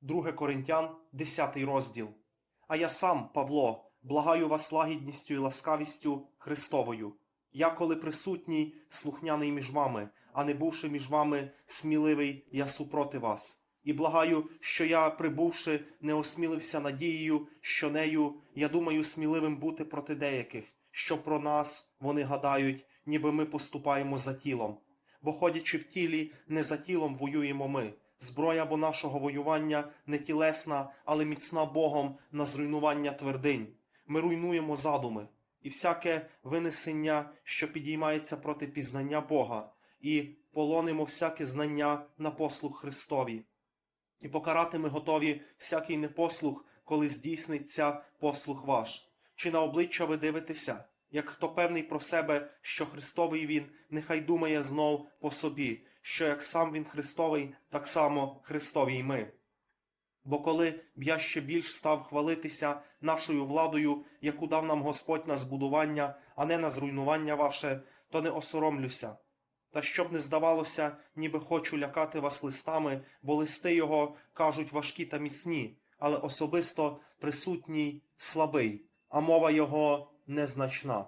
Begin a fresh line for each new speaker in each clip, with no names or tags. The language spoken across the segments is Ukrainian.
2 Коринтян, 10 розділ. А я сам, Павло, благаю вас лагідністю і ласкавістю Христовою. Я, коли присутній, слухняний між вами, а не бувши між вами сміливий, я супроти вас. І благаю, що я, прибувши, не осмілився надією, що нею я думаю сміливим бути проти деяких, що про нас вони гадають, ніби ми поступаємо за тілом. Бо ходячи в тілі, не за тілом воюємо ми. Зброя бо нашого воювання не тілесна, але міцна Богом на зруйнування твердинь. Ми руйнуємо задуми і всяке винесення, що підіймається проти пізнання Бога, і полонимо всяке знання на послух Христові. І покарати ми готові всякий непослух, коли здійсниться послух ваш. Чи на обличчя ви дивитеся? Як хто певний про себе, що Христовий він, нехай думає знов по собі, що як сам він Христовий, так само Христові й ми. Бо коли б я ще більш став хвалитися нашою владою, яку дав нам Господь на збудування, а не на зруйнування ваше, то не осоромлюся. Та щоб не здавалося, ніби хочу лякати вас листами, бо листи його кажуть важкі та міцні, але особисто присутній слабий, а мова його незначна.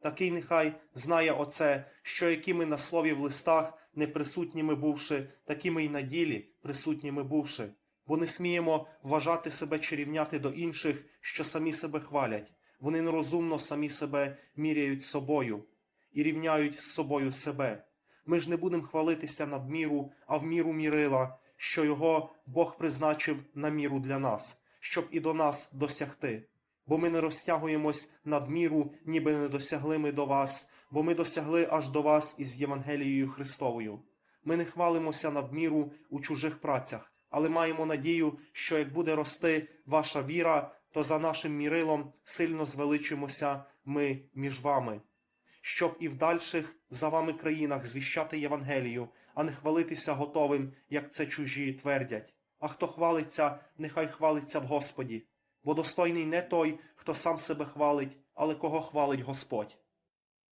Такий нехай знає оце, що якими на слові в листах неприсутніми бувши, такими й на ділі присутніми бувши, бо не сміємо вважати себе чи рівняти до інших, що самі себе хвалять. Вони нерозумно самі себе міряють собою і рівняють з собою себе. Ми ж не будемо хвалитися над міру, а в міру мірила, що його Бог призначив на міру для нас, щоб і до нас досягти. Бо ми не розтягуємось над міру, ніби не досягли ми до вас, бо ми досягли аж до вас із Євангелією Христовою. Ми не хвалимося над міру у чужих працях, але маємо надію, що як буде рости ваша віра, то за нашим мірилом сильно звеличимося ми між вами щоб і в дальших за вами країнах звіщати Євангелію, а не хвалитися готовим, як це чужі твердять. А хто хвалиться, нехай хвалиться в Господі, бо достойний не той, хто сам себе хвалить, але кого хвалить Господь.